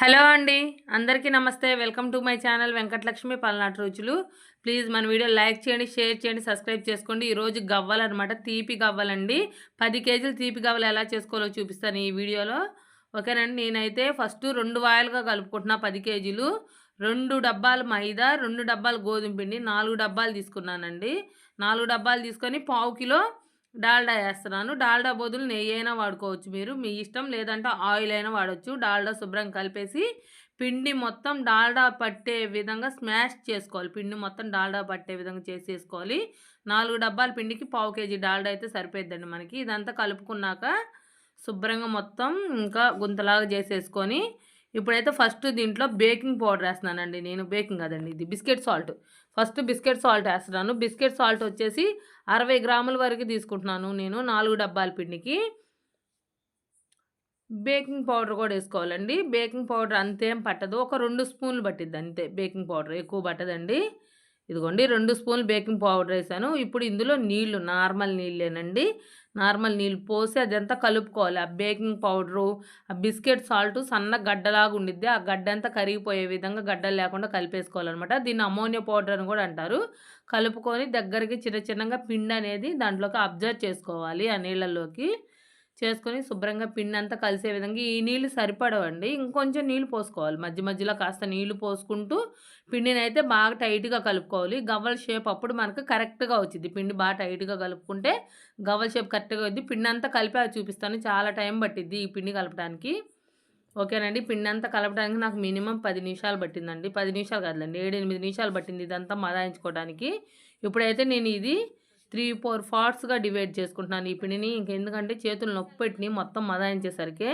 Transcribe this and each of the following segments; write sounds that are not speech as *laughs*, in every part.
Hello అండి. అందరికీ నమస్తే. Welcome to my channel Venkatalakshmi Palnati రుచులు. ప్లీజ్ మన వీడియో లైక్ చేయండి షేర్ చేయండి సబ్స్క్రైబ్ చేసుకోండి. ఈరోజు గవ్వలు అనమాట తీపి గవ్వలండి. పది కేజీలు తీపి గవ్వలు ఎలా చేసుకోవాలో చూపిస్తాను ఈ వీడియోలో. ఓకేనండి. నేనైతే ఫస్ట్ రెండు వాయిల్గా కలుపుకుంటున్నా పది కేజీలు. రెండు డబ్బాలు మైదా రెండు డబ్బాలు గోధుమ పిండి నాలుగు డబ్బాలు తీసుకున్నానండి. నాలుగు డబ్బాలు తీసుకొని పావు కిలో డాల్డా వేస్తున్నాను. డాల్డా బదులు నెయ్యి అయినా వాడుకోవచ్చు మీరు. మీ ఇష్టం లేదంటే ఆయిల్ అయినా వాడచ్చు. డాల్డా శుభ్రం కలిపేసి పిండి మొత్తం డాల్డా పట్టే విధంగా స్మాష్ చేసుకోవాలి. పిండి మొత్తం డాల్డా పట్టే విధంగా చేసేసుకోవాలి. నాలుగు డబ్బాల పిండికి పావు కేజీ డాల్డా అయితే సరిపోద్దండి మనకి. ఇదంతా కలుపుకున్నాక శుభ్రంగా మొత్తం ఇంకా గుంతలాగా చేసేసుకొని ఇప్పుడైతే ఫస్ట్ దీంట్లో బేకింగ్ పౌడర్ వేస్తున్నానండి. నేను బేకింగ్ కదండి. ఇది biscuit salt. First biscuit salt వేస్తున్నాను. బిస్కెట్ సాల్ట్ వచ్చేసి అరవై గ్రాముల వరకు తీసుకుంటున్నాను నేను. నాలుగు డబ్బాల పిండికి. బేకింగ్ పౌడర్ కూడా వేసుకోవాలండి. బేకింగ్ పౌడర్ అంతేం పట్టదు. ఒక రెండు స్పూన్లు పట్టిద్ది అంతే బేకింగ్ పౌడర్. ఎక్కువ పట్టదండి. ఇదిగోండి రెండు స్పూన్లు బేకింగ్ పౌడర్ వేసాను. ఇప్పుడు ఇందులో నీళ్ళు నార్మల్ నీళ్ళేనండి. నార్మల్ నీళ్ళు పోసి అదంతా కలుపుకోవాలి. ఆ బేకింగ్ పౌడరు ఆ బిస్కెట్ సాల్ట్ సన్న గడ్డలాగా ఉండిద్ది. ఆ గడ్డ అంతా కరిగిపోయే విధంగా గడ్డలు లేకుండా కలిపేసుకోవాలన్నమాట. దీన్ని అమోనియా పౌడర్ అని కూడా అంటారు. కలుపుకొని దగ్గరికి చిన్న చిన్నగా పిండి అనేది దాంట్లోకి అబ్జర్వ్ చేసుకోవాలి ఆ నీళ్ళల్లోకి. చేసుకొని శుభ్రంగా పిండి అంతా కలిసే విధంగా ఈ నీళ్ళు సరిపడవండి. ఇంకొంచెం నీళ్ళు పోసుకోవాలి. మధ్య మధ్యలో కాస్త నీళ్ళు పోసుకుంటూ పిండిని అయితే బాగా టైట్గా కలుపుకోవాలి. గవ్వల షేప్ అప్పుడు మనకు కరెక్ట్గా వచ్చింది పిండి బాగా టైట్గా కలుపుకుంటే గవ్వల షేప్ కరెక్ట్గా వచ్చింది పిండి అంతా కలిపి అది చూపిస్తాను. చాలా టైం పట్టిద్ది ఈ పిండి కలపడానికి. ఓకేనండి. పిండి అంతా కలపడానికి నాకు మినిమం పది నిమిషాలు పట్టిందండి. పది నిమిషాలు కాదులేండి. ఏడు ఎనిమిది నిమిషాలు పట్టింది ఇదంతా మదాయించుకోవడానికి ఇప్పుడైతే నేను ఇది త్రీ ఫోర్ పార్ట్స్గా డివైడ్ చేసుకుంటున్నాను ఈ పిండిని. ఇంకెందుకంటే చేతులు నొప్పి పెట్టి మొత్తం మదాయించేసరికి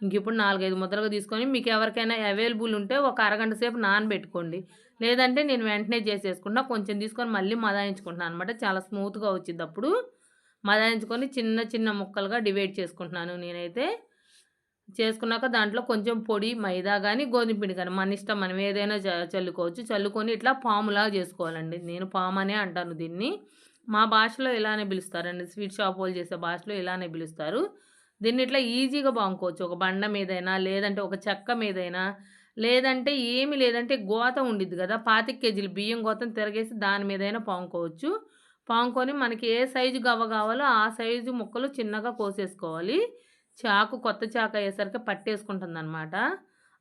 ఇంక ఇప్పుడు నాలుగైదు ముద్రగా తీసుకొని మీకు ఎవరికైనా అవైలబుల్ ఉంటే ఒక అరగంట సేపు నానబెట్టుకోండి. లేదంటే నేను వెంటనే చేసేసుకుంటా కొంచెం తీసుకొని మళ్ళీ మదాయించుకుంటున్నాను అనమాట చాలా స్మూత్గా వచ్చింది అప్పుడు. మదాయించుకొని చిన్న చిన్న ముక్కలుగా డివైడ్ చేసుకుంటున్నాను నేనైతే. చేసుకున్నాక దాంట్లో కొంచెం పొడి మైదా కానీ గోధుమ పిండి కానీ మన ఇష్టం మనం ఏదైనా చల్లుకోవచ్చు. చల్లుకొని ఇట్లా పాములాగా చేసుకోవాలండి. నేను పాము అనే అంటాను దీన్ని. మా భాషలో ఇలానే పిలుస్తారండి? స్వీట్ షాప్ వాళ్ళు చేసే భాషలో ఇలానే పిలుస్తారు? దీన్ని ఇట్లా ఈజీగా బాగుకోవచ్చు. ఒక బండ మీదైనా లేదంటే ఒక చెక్క మీదైనా లేదంటే ఏమి లేదంటే గోత ఉండిద్ది కదా? పాతిక కేజీలు బియ్యం గోతం తిరగేసి దాని మీదైనా పాముకోవచ్చు పాముకొని మనకి ఏ సైజు గవ్వ కావాలో ఆ సైజు ముక్కలు చిన్నగా కోసేసుకోవాలి. చాకు కొత్త చాకు అయ్యేసరికి పట్టేసుకుంటుంది అనమాట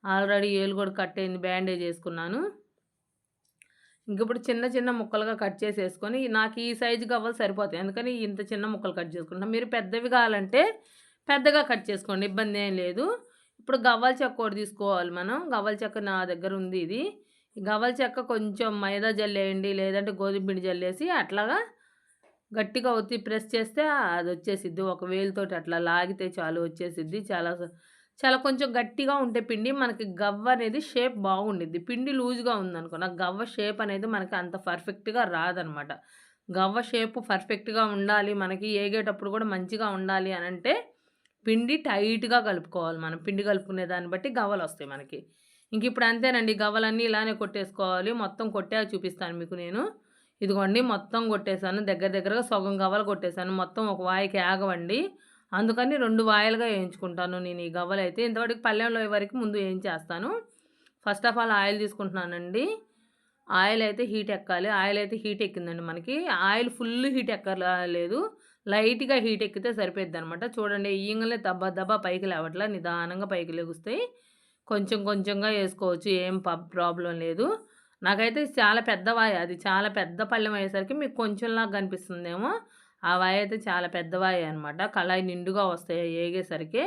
ఆల్రెడీ ఏలు కూడా బ్యాండేజ్ వేసుకున్నాను. ఇంక ఇప్పుడు చిన్న చిన్న ముక్కలుగా కట్ చేసేసుకొని నాకు ఈ సైజు గవ్వలు సరిపోతాయి. అందుకని ఇంత చిన్న ముక్కలు కట్ చేసుకుంటాం మీరు పెద్దవి కావాలంటే పెద్దగా కట్ చేసుకోండి. ఇబ్బంది ఏం లేదు. ఇప్పుడు గవ్వల చెక్క ఒకటి తీసుకోవాలి మనం. గవ్వల చెక్క నా దగ్గర ఉంది ఇది. గవ్వల చెక్క కొంచెం మైదా జల్లేయండి లేదంటే గోధుమ పిండి జల్లేసి అట్లాగా గట్టిగా ఒత్తి ప్రెస్ చేస్తే అది వచ్చేసిద్ది. ఒక వేలుతోటి అట్లా లాగితే చాలు వచ్చేసిద్ది. చాలా చాలా కొంచెం గట్టిగా ఉంటే పిండి మనకి గవ్వ అనేది షేప్ బాగుండిద్ది. పిండి లూజ్గా ఉందనుకో నాకు గవ్వ షేప్ అనేది మనకి అంత పర్ఫెక్ట్గా రాదనమాట. గవ్వ షేప్ పర్ఫెక్ట్గా ఉండాలి మనకి ఏగేటప్పుడు కూడా మంచిగా ఉండాలి అని అంటే పిండి టైట్గా కలుపుకోవాలి మనం. పిండి కలుపుకునే దాన్ని బట్టి గవ్వలు వస్తాయి మనకి. ఇంక ఇప్పుడు అంతేనండి గవ్వలన్నీ ఇలానే కొట్టేసుకోవాలి. మొత్తం కొట్టే చూపిస్తాను మీకు నేను. ఇదిగోండి మొత్తం కొట్టేశాను దగ్గర దగ్గరగా సగం గవ్వలు కొట్టేశాను మొత్తం ఒక వాయికి ఆగవండి అందుకని రెండు వాయిలుగా వేయించుకుంటాను నేను ఈ గవ్వలు అయితే ఇంతవరకు పల్లెంలో వరకు ముందు వేయించేస్తాను. ఫస్ట్ ఆఫ్ ఆల్ ఆయిల్ తీసుకుంటున్నానండి. ఆయిల్ అయితే హీట్ ఎక్కాలి. ఆయిల్ అయితే హీట్ ఎక్కిందండి మనకి. ఆయిల్ ఫుల్ హీట్ ఎక్కలేదు లైట్గా హీట్ ఎక్కితే సరిపోద్ది అనమాట చూడండి ఈయంగానే దబ్బా దబ్బా పైకి లేవట్లా. నిదానంగా పైకి లెగుస్తాయి. కొంచెం కొంచెంగా వేసుకోవచ్చు. ఏం ప్రాబ్లం లేదు. నాకైతే చాలా పెద్ద వాయి అది చాలా పెద్ద పళ్ళెం అయ్యేసరికి మీకు కొంచెంలాగా కనిపిస్తుందేమో. ఆ వాయి అయితే చాలా పెద్దవాయి అనమాట కళాయి నిండుగా వస్తాయి ఏగేసరికి.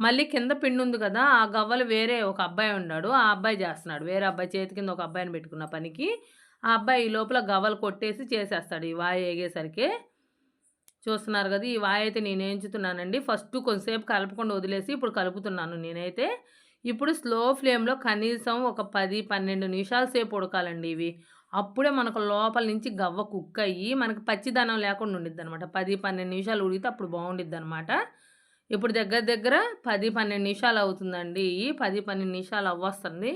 మళ్ళీ కింద పిండి ఉంది కదా ఆ గవ్వలు వేరే ఒక అబ్బాయి ఉన్నాడు. ఆ అబ్బాయి చేస్తున్నాడు. వేరే అబ్బాయి చేతి కింద ఒక అబ్బాయిని పెట్టుకున్న పనికి. ఆ అబ్బాయి ఈ లోపల గవ్వలు కొట్టేసి చేసేస్తాడు ఈ వాయి ఏగేసరికి. చూస్తున్నారు కదా ఈ వాయి అయితే నేను ఎంచుతున్నానండి ఫస్ట్ కొంతసేపు కలపకుండా వదిలేసి ఇప్పుడు కలుపుతున్నాను నేనైతే. ఇప్పుడు స్లో ఫ్లేమ్లో కనీసం ఒక పది పన్నెండు నిమిషాల సేపు ఉడకాలండి ఇవి. అప్పుడే మనకు లోపల నుంచి గవ్వ కుక్ అయ్యి మనకు పచ్చిదనం లేకుండా ఉండిద్ది అనమాట పది పన్నెండు నిమిషాలు ఉడిగితే అప్పుడు బాగుండిద్ది అనమాట ఇప్పుడు దగ్గర దగ్గర పది పన్నెండు నిమిషాలు అవుతుందండి. ఈ పది పన్నెండు నిమిషాలు అవ్వస్తుంది.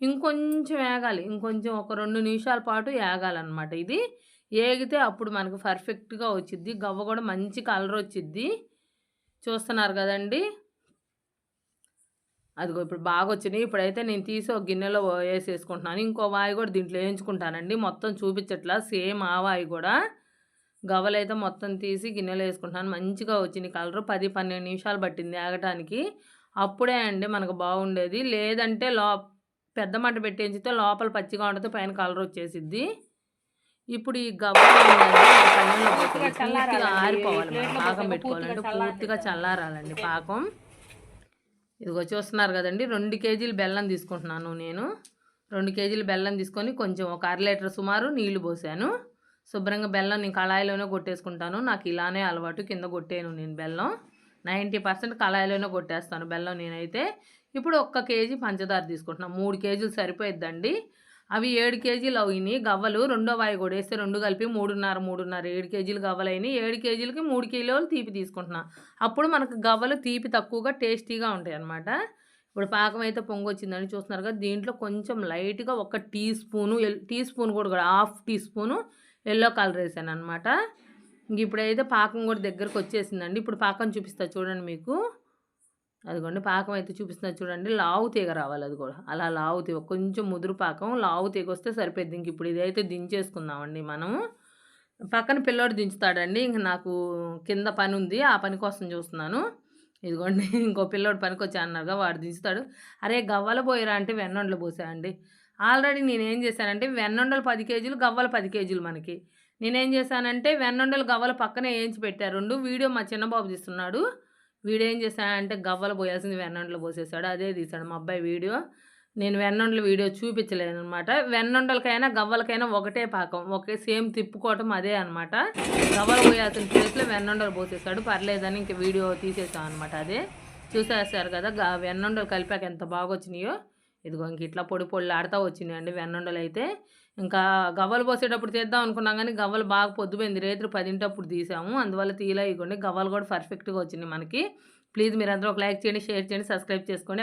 ఇంకొంచెం వేగాలి ఇంకొంచెం ఒక రెండు నిమిషాల పాటు వేగాలన్నమాట ఇది. ఏగితే అప్పుడు మనకు పర్ఫెక్ట్గా వచ్చిద్ది. గవ్వ కూడా మంచి కలర్ వచ్చిద్ది. చూస్తున్నారు కదండి? అదిగో ఇప్పుడు బాగా వచ్చినాయి ఇప్పుడైతే నేను తీసి ఒక గిన్నెలో వేసేసుకుంటున్నాను. ఇంకో వాయి కూడా దీంట్లో వేయించుకుంటానండి. మొత్తం చూపించట్లా. సేమ్ ఆ వాయి కూడా. గవ్వలైతే మొత్తం తీసి గిన్నెలో వేసుకుంటున్నాను. మంచిగా వచ్చింది కలర్. పది పన్నెండు నిమిషాలు పట్టింది ఆగటానికి. అప్పుడే అండి మనకు బాగుండేది. లేదంటే లో పెద్ద మంట పెట్టించితే లోపల పచ్చిగా ఉంటుంది పైన కలర్ వచ్చేసిద్ది. ఇప్పుడు ఈ గవ్వ పూర్తిగా ఆరిపోవాలి పాకం పెట్టుకోవాలంటే పూర్తిగా చల్లారాలండి పాకం. ఇదిగో చూస్తున్నారు కదండి రెండు కేజీలు బెల్లం తీసుకుంటున్నాను నేను. రెండు కేజీలు బెల్లం తీసుకొని కొంచెం ఒక అర లీటర్ సుమారు నీళ్ళు పోసాను. శుభ్రంగా బెల్లం నేను కళాయిలోనే కొట్టేసుకుంటాను. నాకు ఇలానే అలవాటు కింద కొట్టాను నేను బెల్లం. నైంటీ పర్సెంట్ కళాయిలోనే కొట్టేస్తాను బెల్లం నేనైతే. ఇప్పుడు ఒక్క కేజీ పంచదార తీసుకుంటున్నాను మూడు కేజీలు సరిపోయిద్దండి. అవి ఏడు కేజీలు అయినాయి. గవ్వలు రెండో వాయి కూడా వేస్తే రెండు కలిపి మూడున్నర మూడున్నర. ఏడు కేజీలు గవ్వలైనాయి ఏడు కేజీలకి మూడు కిలోలు తీపి తీసుకుంటున్నా. అప్పుడు మనకు గవ్వలు తీపి తక్కువగా టేస్టీగా ఉంటాయి అన్నమాట. ఇప్పుడు పాకం అయితే పొంగొచ్చిందని చూస్తున్నారు కదా దీంట్లో కొంచెం లైట్గా ఒక టీ స్పూను టీ స్పూన్ కూడా కూడా half teaspoon yellow colour వేసాను అనమాట ఇంక ఇప్పుడైతే పాకం కూడా దగ్గరకు వచ్చేసిందండి. ఇప్పుడు పాకం చూపిస్తా చూడండి మీకు. అదిగోండి పాకం అయితే చూపిస్తున్నా చూడండి లావు తీగ రావాలి అది కూడా. అలా లావు తీగ కొంచెం ముదురు పాకం లావు తీగ వస్తే సరిపోద్ది ఇంక ఇప్పుడు ఇదైతే దించేసుకుందామండి మనం పక్కన పిల్లోడు దించుతాడండి. ఇంక నాకు కింద పని ఉంది ఆ పని కోసం చూస్తున్నాను. ఇదిగోండి *laughs* ఇంకో పిల్లోడు పనికి వచ్చా అన్నారుగా వాడు దించుతాడు. అరే గవ్వల పోయిరా అంటే వెన్నొండలు పోసా అండి ఆల్రెడీ నేనేం చేశానంటే వెన్నొండలు పది కేజీలు గవ్వలు పది కేజీలు మనకి. నేనేం చేశానంటే వెన్నుండలు గవ్వలు పక్కనే వేయించి పెట్టారు రెండు వీడియో మా చిన్నబాబు తీస్తున్నాడు. వీడియో ఏం చేశాడంటే గవ్వలు పోయాల్సింది వెన్నుండలు పోసేసాడు అదే తీశాడు మా అబ్బాయి వీడియో. నేను వెన్నుండల వీడియో చూపించలేను అనమాట వెన్నుండలకైనా గవ్వలకైనా ఒకటే పాకం ఒకే సేమ్ తిప్పుకోవటం అదే అనమాట గవ్వలు పోయాల్సిన ప్లేస్లో వెన్నుండలు పోసేసాడు పర్లేదని ఇంక వీడియో తీసేసాం అనమాట అదే. చూసేస్తారు కదా వెన్నుండలు కలిపాక ఎంత బాగా వచ్చినాయో ఇదిగో ఇంక ఇట్లా పొడి పొడి ఆడుతూ వచ్చినాయండి వెన్నుండలు అయితే ఇంకా గవ్వలు పోసేటప్పుడు తీద్దాం అనుకున్నాం కానీ గవ్వలు బాగా పొద్దుపోయింది. రేత్రి పదింటప్పుడు తీసాము. అందువల్ల తీలా ఇవ్వండి గవ్వలు కూడా పర్ఫెక్ట్గా వచ్చినాయి మనకి. ప్లీజ్ మీరందరూ ఒక లైక్ చేయండి షేర్ చేయండి సబ్స్క్రైబ్ చేసుకోండి.